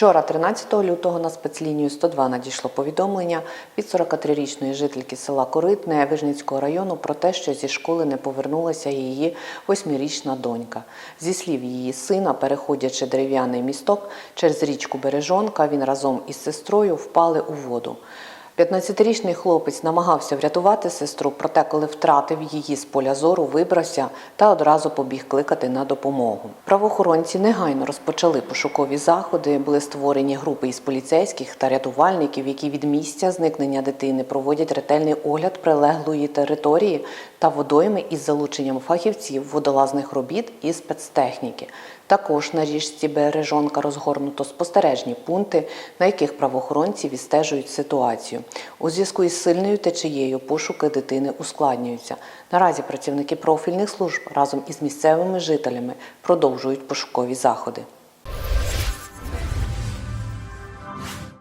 Вчора, 13 лютого, на спецлінію 102 надійшло повідомлення від 43-річної жительки села Коритне Вижницького району про те, що зі школи не повернулася її восьмирічна донька. Зі слів її сина, переходячи дерев'яний місток через річку Бережонка, він разом із сестрою впали у воду. 15-річний хлопець намагався врятувати сестру, проте, коли втратив її з поля зору, вибрався та одразу побіг кликати на допомогу. Правоохоронці негайно розпочали пошукові заходи. Були створені групи із поліцейських та рятувальників, які від місця зникнення дитини проводять ретельний огляд прилеглої території та водойми із залученням фахівців водолазних робіт і спецтехніки. Також на річці Бережонка розгорнуто спостережні пункти, на яких правоохоронці відстежують ситуацію. У зв'язку із сильною течією пошуки дитини ускладнюються. Наразі працівники профільних служб разом із місцевими жителями продовжують пошукові заходи.